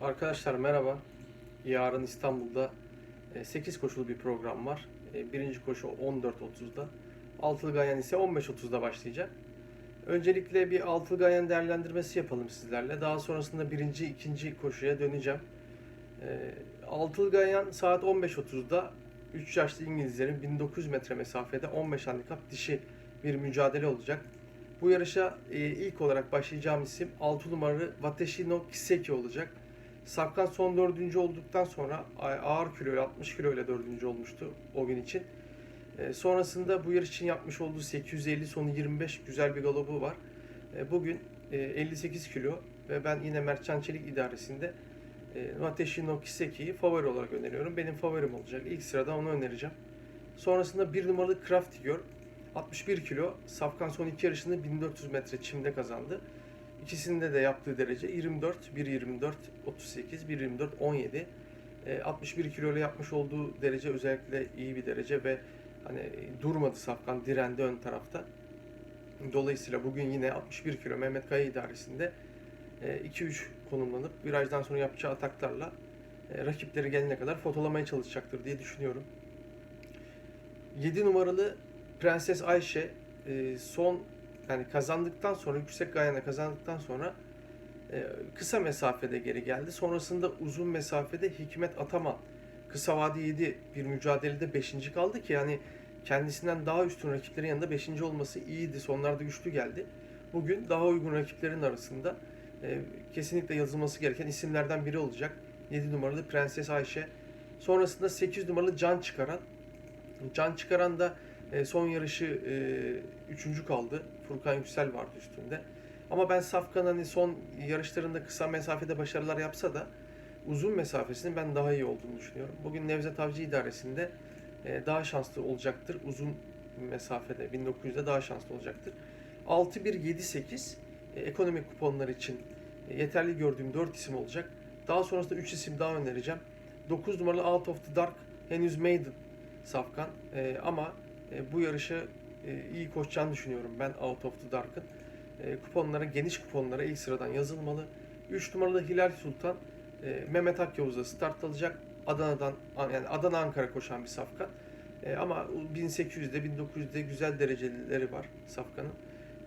Arkadaşlar merhaba. Yarın İstanbul'da 8 koşulu bir program var. E, Birinci koşu 14.30'da. Altılı Ganyan ise 15.30'da başlayacak. Öncelikle bir Altılı Ganyan değerlendirmesi yapalım sizlerle. Daha sonrasında birinci, ikinci koşuya döneceğim. E, Altılı Ganyan saat 15.30'da 3 yaşlı İngilizlerin 1900 metre mesafede 15 handikap dişi bir mücadele olacak. Bu yarışa e, ilk olarak başlayacağım isim 6 numaralı Wateshi no Kiseki olacak. Safkan son dördüncü olduktan sonra ağır kiloyla 60 kiloyla dördüncü olmuştu o gün için. E, sonrasında bu yarış için yapmış olduğu 850 sonu 25 güzel bir galobu var. E, bugün e, 58 kilo ve ben yine Mertcan Çelik idaresinde e, Wateshi no Kiseki'yi favori olarak öneriyorum. Benim favorim olacak. İlk sırada onu önereceğim. Sonrasında bir numaralı Craft Gör 61 kilo. Safkan son iki yarışını 1400 metre çimde kazandı. İkisinde de yaptığı derece 24, 1.24, 38, 1.24, 17. E, 61 kilo ile yapmış olduğu derece özellikle iyi bir derece ve hani durmadı Safkan, direndi ön tarafta. Dolayısıyla bugün yine 61 kilo Mehmet Kaya idaresinde e, 2-3 konumlanıp virajdan sonra yapacağı ataklarla e, rakipleri gelene kadar fotolamaya çalışacaktır diye düşünüyorum. 7 numaralı Prenses Ayşe e, son yani kazandıktan sonra yüksek gayana kazandıktan sonra e, kısa mesafede geri geldi. Sonrasında uzun mesafede Hikmet Ataman kısa vade 7 bir mücadelede 5. kaldı ki yani kendisinden daha üstün rakiplerin yanında 5. olması iyiydi. Sonlarda güçlü geldi. Bugün daha uygun rakiplerin arasında e, kesinlikle yazılması gereken isimlerden biri olacak. 7 numaralı Prenses Ayşe. Sonrasında 8 numaralı Can Çıkaran. Can Çıkaran da e, son yarışı e, üçüncü kaldı. Furkan Yüksel vardı üstünde. Ama ben Safkan hani son yarışlarında kısa mesafede başarılar yapsa da uzun mesafesinin ben daha iyi olduğunu düşünüyorum. Bugün Nevzat Avcı idaresinde e, daha şanslı olacaktır. Uzun mesafede 1900'de daha şanslı olacaktır. 6-1-7-8 e, ekonomik kuponlar için e, yeterli gördüğüm 4 isim olacak. Daha sonrasında 3 isim daha önereceğim. 9 numaralı Out of the Dark henüz maiden Safkan ama bu yarışı e, iyi koşacağını düşünüyorum ben Out of the Dark'ın. E, kuponlara, geniş kuponlara ilk sıradan yazılmalı. 3 numaralı Hilal Sultan e, Mehmet Akyavuz'da start alacak. Adana'dan yani Adana Ankara koşan bir Safkan. E, ama 1800'de 1900'de güzel dereceleri var Safkan'ın.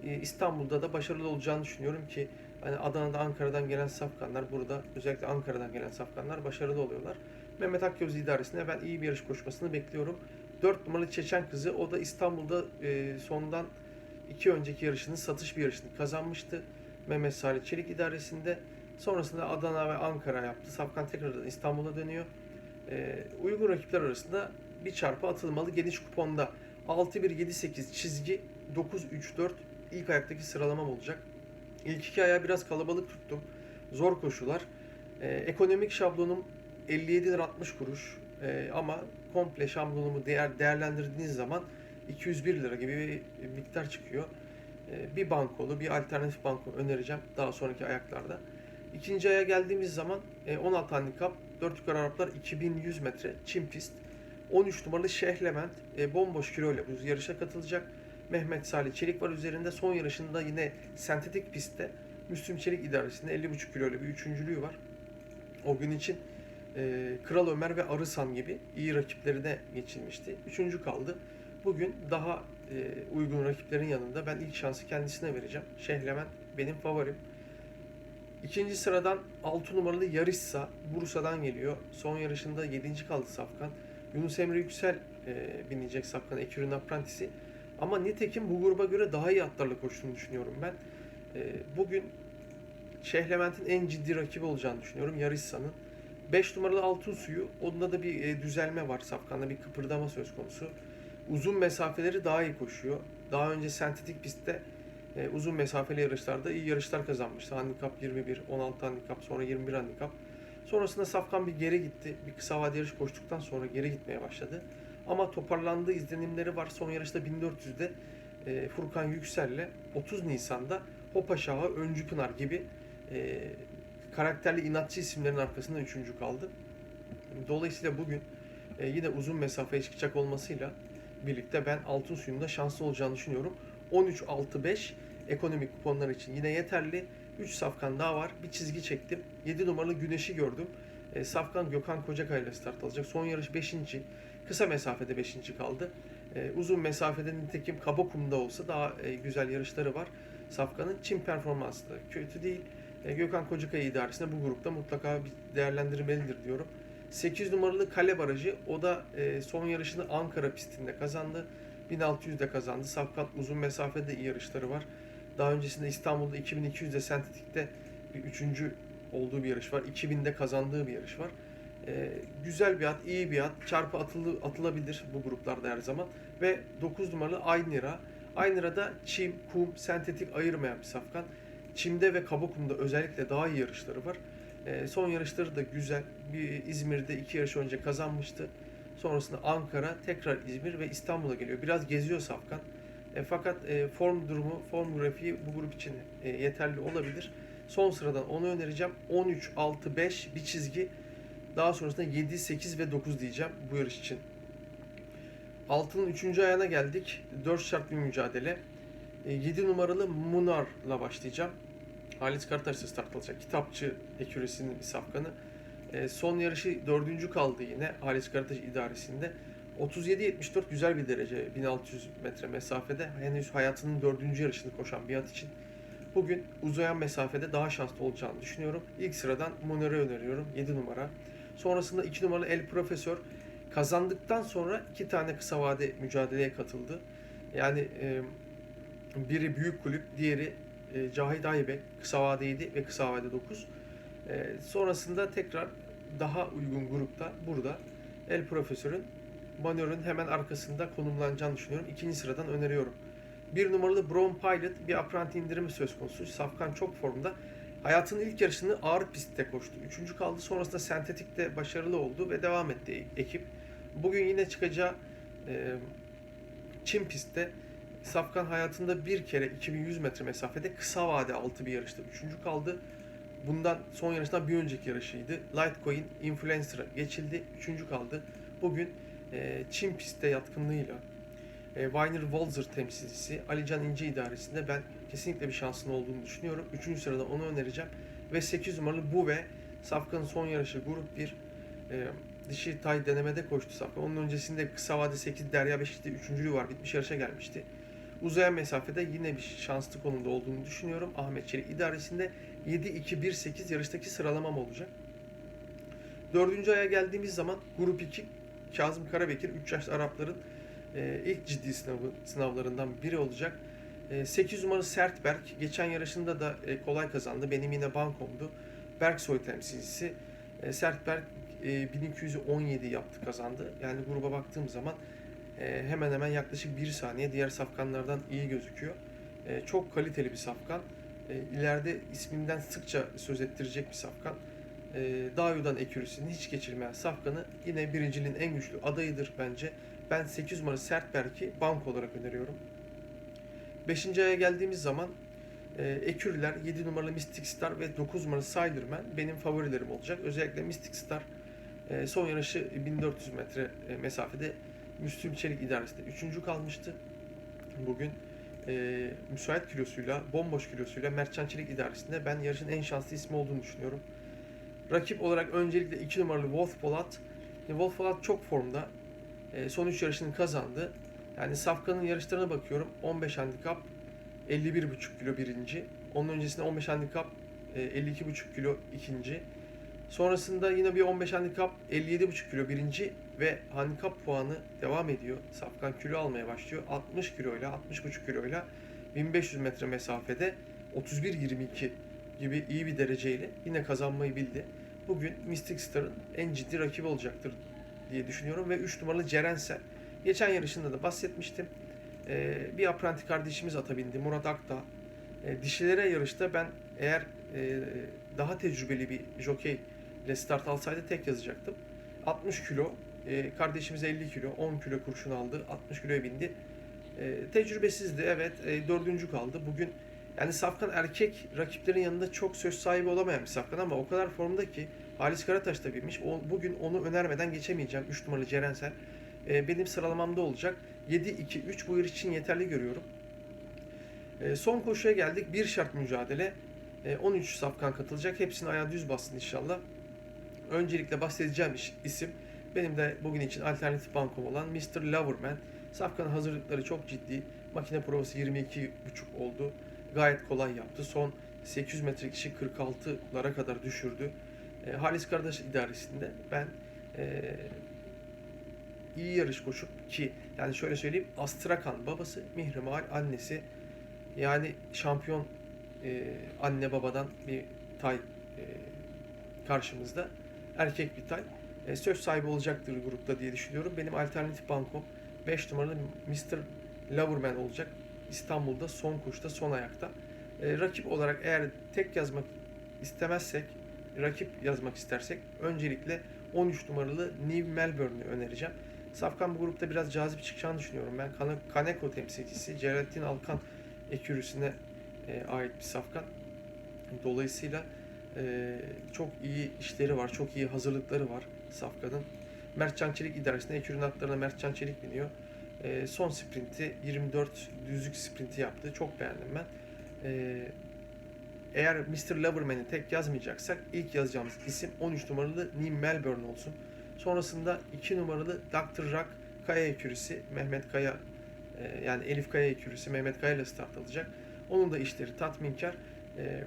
E, İstanbul'da da başarılı olacağını düşünüyorum ki hani Adana'da Ankara'dan gelen Safkanlar burada özellikle Ankara'dan gelen Safkanlar başarılı oluyorlar. Mehmet Akyavuz idaresinde ben iyi bir yarış koşmasını bekliyorum. 4 numaralı Çeçen kızı o da İstanbul'da e, sondan iki önceki yarışını satış bir yarışını kazanmıştı. Mehmet Salih Çelik idaresinde. Sonrasında Adana ve Ankara yaptı. Safkan tekrardan İstanbul'a dönüyor. E, uygun rakipler arasında bir çarpı atılmalı geniş kuponda 6-1-7-8 çizgi 9-3-4 ilk ayaktaki sıralamam olacak. İlk iki ayağı biraz kalabalık tuttum. Zor koşular. E, ekonomik şablonum 57 lira 60 kuruş. E, ama komple şablonumu değer, değerlendirdiğiniz zaman 201 lira gibi bir miktar çıkıyor. E, bir bankolu, bir alternatif banko önereceğim daha sonraki ayaklarda. İkinci aya geldiğimiz zaman e, 16 handikap, 4 yukarı Araplar 2100 metre çim pist. 13 numaralı Şeyh Levent e, bomboş kiloyla bu yarışa katılacak. Mehmet Salih Çelik var üzerinde. Son yarışında yine sentetik pistte Müslüm Çelik idaresinde 50,5 kiloyla bir üçüncülüğü var. O gün için e, Kral Ömer ve Arısan gibi iyi rakiplerine geçilmişti. Üçüncü kaldı. Bugün daha e, uygun rakiplerin yanında ben ilk şansı kendisine vereceğim. Şeyh Levent benim favorim. İkinci sıradan 6 numaralı Yarissa Bursa'dan geliyor. Son yarışında 7. kaldı Safkan. Yunus Emre Yüksel e, binecek Safkan Ekürün Apprentice'i. Ama nitekim bu gruba göre daha iyi atlarla koştuğunu düşünüyorum ben. E, bugün Şeyh Levent'in en ciddi rakibi olacağını düşünüyorum Yarissa'nın. 5 numaralı Altın Suyu. Onda da bir e, düzelme var. Safkan'da bir kıpırdama söz konusu. Uzun mesafeleri daha iyi koşuyor. Daha önce sentetik pistte e, uzun mesafeli yarışlarda iyi yarışlar kazanmıştı. Handikap 21, 16 handikap, sonra 21 handikap. Sonrasında Safkan bir geri gitti. Bir kısa vade yarış koştuktan sonra geri gitmeye başladı. Ama toparlandığı izlenimleri var. Son yarışta 1400'de e, Furkan Yüksel'le 30 Nisan'da Hopa Şahı, Öncü Pınar gibi karakterli inatçı isimlerin arkasında üçüncü kaldı. Dolayısıyla bugün e, yine uzun mesafeye çıkacak olmasıyla birlikte ben altın suyunda şanslı olacağını düşünüyorum. 13-6-5 ekonomik kuponlar için yine yeterli. 3 safkan daha var. Bir çizgi çektim. 7 numaralı Güneş'i gördüm. E, safkan Gökhan Kocakay ile start alacak. Son yarış 5. Kısa mesafede 5. kaldı. E, uzun mesafede nitekim Kabakum'da olsa daha e, güzel yarışları var. Safkan'ın Çin performansı da kötü değil. E, Gökhan Kocakay idaresinde bu grupta mutlaka bir değerlendirmelidir diyorum. 8 numaralı Kale Barajı o da e, son yarışını Ankara pistinde kazandı. 1600'de kazandı. Safkan uzun mesafede iyi yarışları var. Daha öncesinde İstanbul'da 2200'de sentetikte bir üçüncü olduğu bir yarış var. 2000'de kazandığı bir yarış var. Ee, güzel bir at, iyi bir at. Çarpı atılı, atılabilir bu gruplarda her zaman. Ve 9 numaralı Aynira. Aynira'da çim, kum, sentetik ayırmayan bir safkan. Çimde ve Kabakum'da özellikle daha iyi yarışları var. Ee, son yarışları da güzel. Bir İzmir'de iki yarış önce kazanmıştı. Sonrasında Ankara, tekrar İzmir ve İstanbul'a geliyor. Biraz geziyor Safkan. E, fakat e, form durumu, form grafiği bu grup için e, yeterli olabilir. Son sıradan onu önereceğim. 13, 6, 5 bir çizgi. Daha sonrasında 7, 8 ve 9 diyeceğim bu yarış için. Altının 3. ayağına geldik. 4 şart bir mücadele. E, 7 numaralı Munar'la başlayacağım. Halit Karataş'ta start alacak. Kitapçı eküresinin safkanı. E, son yarışı dördüncü kaldı yine Halis Karataş idaresinde. 37-74 güzel bir derece 1600 metre mesafede. Henüz hayatının dördüncü yarışını koşan bir at için. Bugün uzayan mesafede daha şanslı olacağını düşünüyorum. İlk sıradan Muner'i öneriyorum 7 numara. Sonrasında 2 numaralı El Profesör kazandıktan sonra iki tane kısa vade mücadeleye katıldı. Yani e, biri büyük kulüp, diğeri e, Cahit Aybek kısa vadeydi ve kısa vade 9. E, sonrasında tekrar daha uygun grupta burada El Profesör'ün Manör'ün hemen arkasında konumlanacağını düşünüyorum. İkinci sıradan öneriyorum. Bir numaralı Brown Pilot bir apranti indirimi söz konusu. Safkan çok formda. Hayatının ilk yarışını ağır pistte koştu. Üçüncü kaldı. Sonrasında sentetikte başarılı oldu ve devam etti ekip. Bugün yine çıkacağı e, Çin pistte Safkan hayatında bir kere 2100 metre mesafede kısa vade altı bir yarışta. Üçüncü kaldı. Bundan son yarıştan bir önceki yarışıydı. Litecoin Influencer'a geçildi. Üçüncü kaldı. Bugün e, Çin pistte yatkınlığıyla e, Weiner Walzer temsilcisi Alican İnce idaresinde ben kesinlikle bir şansının olduğunu düşünüyorum. Üçüncü sırada onu önereceğim. Ve 8 numaralı bu ve Safkan'ın son yarışı grup 1 e, dişi tay denemede koştu Safkan. Onun öncesinde kısa vade 8 Derya Beşik'te üçüncülüğü var. Bitmiş yarışa gelmişti. Uzayan mesafede yine bir şanslı konumda olduğunu düşünüyorum. Ahmet Çelik idaresinde 7-2-1-8 yarıştaki sıralamam olacak. Dördüncü aya geldiğimiz zaman grup 2 Kazım Karabekir 3 yaşlı Arapların e, ilk ciddi sınavı, sınavlarından biri olacak. E, 8 numaralı Sertberk geçen yarışında da e, kolay kazandı. Benim yine bankomdu. Berksoy temsilcisi. E, Sertberk e, 1217 yaptı kazandı. Yani gruba baktığım zaman e, hemen hemen yaklaşık 1 saniye diğer safkanlardan iyi gözüküyor. E, çok kaliteli bir safkan. E, ileride isminden sıkça söz ettirecek bir safkan e, Dayu'dan ekürüsünü hiç geçirmeyen Safkan'ı yine birinciliğin en güçlü adayıdır bence. Ben 8 numara Sertberk'i bank olarak öneriyorum. 5. aya geldiğimiz zaman e, ekürüler 7 numaralı Mystic Star ve 9 numaralı Siderman benim favorilerim olacak. Özellikle Mystic Star e, son yarışı 1400 metre e, mesafede Müslüm Çelik idaresinde 3. kalmıştı. Bugün e, müsait kilosuyla, bomboş kilosuyla Mertcan Çelik idaresinde ben yarışın en şanslı ismi olduğunu düşünüyorum. Rakip olarak öncelikle 2 numaralı Wolf Polat. Wolf Polat çok formda. E, son 3 yarışını kazandı. Yani Safkan'ın yarışlarına bakıyorum. 15 handikap 51,5 kilo birinci. Onun öncesinde 15 handikap e, 52,5 kilo ikinci. Sonrasında yine bir 15 handikap 57,5 kilo birinci ve handikap puanı devam ediyor. Safkan kilo almaya başlıyor. 60 kiloyla 60,5 kiloyla 1500 metre mesafede 31-22 gibi iyi bir dereceyle yine kazanmayı bildi. Bugün Mystic Star'ın en ciddi rakibi olacaktır diye düşünüyorum ve 3 numaralı Cerensel. Geçen yarışında da bahsetmiştim. Ee, bir apranti kardeşimiz ata bindi Murat Akdağ. Ee, dişilere yarışta ben eğer e, daha tecrübeli bir jokey ile start alsaydı tek yazacaktım. 60 kilo, e, kardeşimiz 50 kilo, 10 kilo kurşun aldı, 60 kiloya bindi. E, tecrübesizdi evet, e, dördüncü kaldı. Bugün yani Safkan erkek rakiplerin yanında çok söz sahibi olamayan bir Safkan ama o kadar formda ki Halis Karataş da bilmiş. O, bugün onu önermeden geçemeyeceğim. 3 numaralı Cerensel. E, benim sıralamamda olacak. 7-2-3 bu yarış için yeterli görüyorum. E, son koşuya geldik. Bir şart mücadele. E, 13 safkan katılacak. Hepsinin ayağı düz bassın inşallah. Öncelikle bahsedeceğim isim benim de bugün için alternatif bankom olan Mr. Loverman. Safkanın hazırlıkları çok ciddi. Makine provası 22,5 oldu. Gayet kolay yaptı. Son 800 metre kişi 46'lara kadar düşürdü. E, Halis Kardeş idaresinde ben e, iyi yarış koşup ki yani şöyle söyleyeyim Astrakan babası Mihrimal annesi yani şampiyon e, anne babadan bir tay e, karşımızda erkek bir tay söz sahibi olacaktır grupta diye düşünüyorum. Benim alternatif bankom 5 numaralı Mr. Loverman olacak. İstanbul'da son koşuda son ayakta. E, rakip olarak eğer tek yazmak istemezsek, rakip yazmak istersek öncelikle 13 numaralı New Melbourne'ü önereceğim. Safkan bu grupta biraz cazip çıkacağını düşünüyorum. Ben Kane- Kaneko temsilcisi Celalettin Alkan ekürüsüne e, ait bir safkan. Dolayısıyla e, çok iyi işleri var, çok iyi hazırlıkları var Safkan'ın. Mertcan Çelik idaresinde ekürün atlarına Mertcan Çelik biniyor. E, son sprinti 24 düzlük sprinti yaptı. Çok beğendim ben. E, eğer Mr. Loverman'i tek yazmayacaksak ilk yazacağımız isim 13 numaralı Nim Melbourne olsun. Sonrasında 2 numaralı Dr. Rock Kaya ekürüsü Mehmet Kaya e, yani Elif Kaya ekürüsü Mehmet Kaya ile start alacak. Onun da işleri tatminkar. E,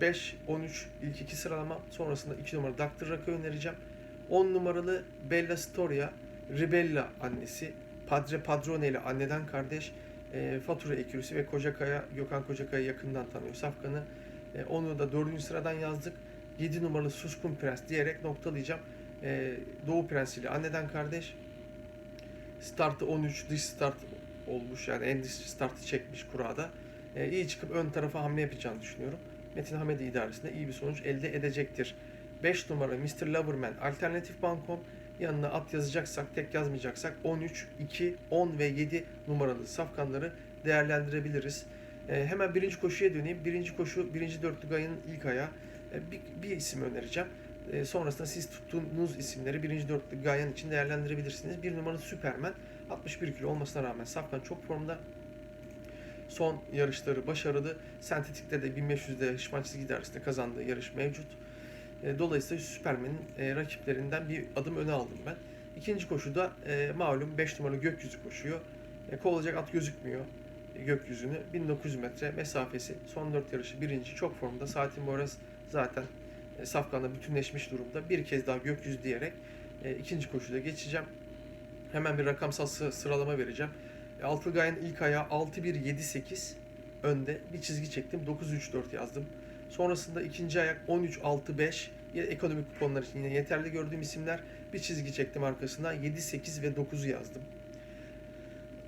5, 13 ilk iki sıralama. Sonrasında 2 numara Dr. Rock'ı önereceğim. 10 numaralı Bella Storia Ribella annesi. Padre Padrone ile anneden kardeş. E, fatura ekürüsü ve Kocakaya, Gökhan Kocakaya yakından tanıyor Safkan'ı. E, onu da 4. sıradan yazdık. 7 numaralı Suskun Prens diyerek noktalayacağım. E, Doğu Prensi ile anneden kardeş. Startı 13, dış start olmuş yani en dış startı çekmiş kurada. E, iyi çıkıp ön tarafa hamle yapacağını düşünüyorum. Metin Hamedi idaresinde iyi bir sonuç elde edecektir. 5 numara Mr. Loverman alternatif bankom. Yanına at yazacaksak, tek yazmayacaksak 13, 2, 10 ve 7 numaralı safkanları değerlendirebiliriz. E, hemen birinci koşuya döneyim. Birinci koşu, birinci dörtlük ayının ilk ayağı. E, bir, bir isim önereceğim. E, sonrasında siz tuttuğunuz isimleri birinci dörtlük gayan için değerlendirebilirsiniz. Bir numaralı Superman. 61 kilo olmasına rağmen Safkan çok formda. Son yarışları başarılı. Sentetik'te de 1500'de Hışman Çizgi Dersi'nde kazandığı yarış mevcut. E, Dolayısıyla Superman'in e, rakiplerinden bir adım öne aldım ben. İkinci koşuda e, malum 5 numaralı gökyüzü koşuyor. E, kovalacak at gözükmüyor e, gökyüzünü. 1900 metre mesafesi. Son 4 yarışı birinci. Çok formda. Saatin Boras zaten e, Safkan'la bütünleşmiş durumda. Bir kez daha gökyüzü diyerek ikinci koşuda geçeceğim. Hemen bir rakamsal sı- sıralama vereceğim. E, Altılı Gaye'nin ilk ayağı 6-1-7-8 önde. Bir çizgi çektim. 9-3-4 yazdım. Sonrasında ikinci ayak 13-6-5. Yine ekonomik kuponlar için yine yeterli gördüğüm isimler. Bir çizgi çektim arkasına. 7-8 ve 9'u yazdım.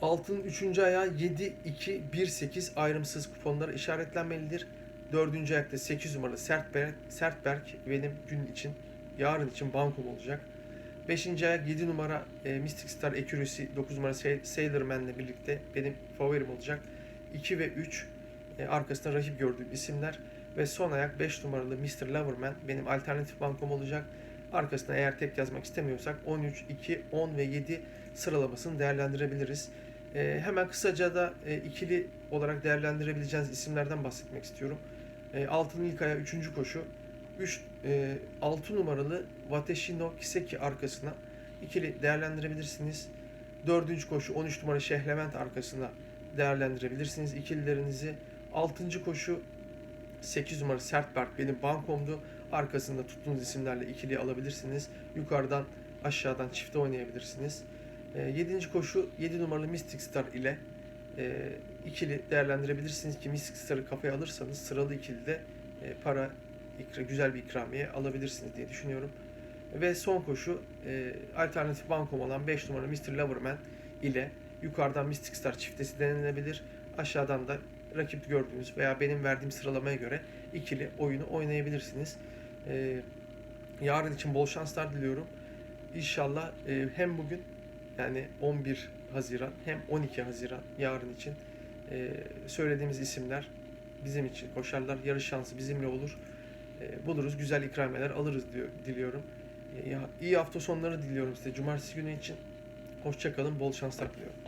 Altının üçüncü ayağı 7-2-1-8 ayrımsız kuponlara işaretlenmelidir. Dördüncü ayakta 8 numaralı Sertberk, Sertberk benim gün için, yarın için bankom olacak. Beşinci ayak 7 numara e, Mystic Star Accuracy 9 numara Sail- Sailor Man'le birlikte benim favorim olacak. 2 ve 3 e, arkasında rakip gördüğüm isimler. Ve son ayak 5 numaralı Mr. Loverman benim alternatif bankom olacak. Arkasına eğer tek yazmak istemiyorsak 13, 2, 10 ve 7 sıralamasını değerlendirebiliriz. E, hemen kısaca da e, ikili olarak değerlendirebileceğiniz isimlerden bahsetmek istiyorum. E, altının ilk ayağı 3. koşu. 3 e, 6 numaralı Wateshi no Kiseki arkasına ikili değerlendirebilirsiniz. 4. koşu 13 numara Şehlement arkasına değerlendirebilirsiniz ikililerinizi. 6. koşu 8 numara Sertberg benim bankomdu. Arkasında tuttuğunuz isimlerle ikili alabilirsiniz. Yukarıdan aşağıdan çifte oynayabilirsiniz. 7. koşu 7 numaralı Mystic Star ile e, ikili değerlendirebilirsiniz ki Mystic Star'ı kafaya alırsanız sıralı ikili de e, para ikra, güzel bir ikramiye alabilirsiniz diye düşünüyorum. Ve son koşu e, alternatif bankom olan 5 numara Mr. Loverman ile yukarıdan Mystic Star çiftesi denenebilir. Aşağıdan da rakip gördüğünüz veya benim verdiğim sıralamaya göre ikili oyunu oynayabilirsiniz. E, yarın için bol şanslar diliyorum. İnşallah e, hem bugün yani 11 Haziran hem 12 Haziran yarın için e, söylediğimiz isimler bizim için koşarlar. Yarış şansı bizimle olur. E, buluruz. Güzel ikramiyeler alırız diyor, diliyorum. E, iyi hafta sonları diliyorum size. Cumartesi günü için. Hoşçakalın. Bol şanslar diliyorum.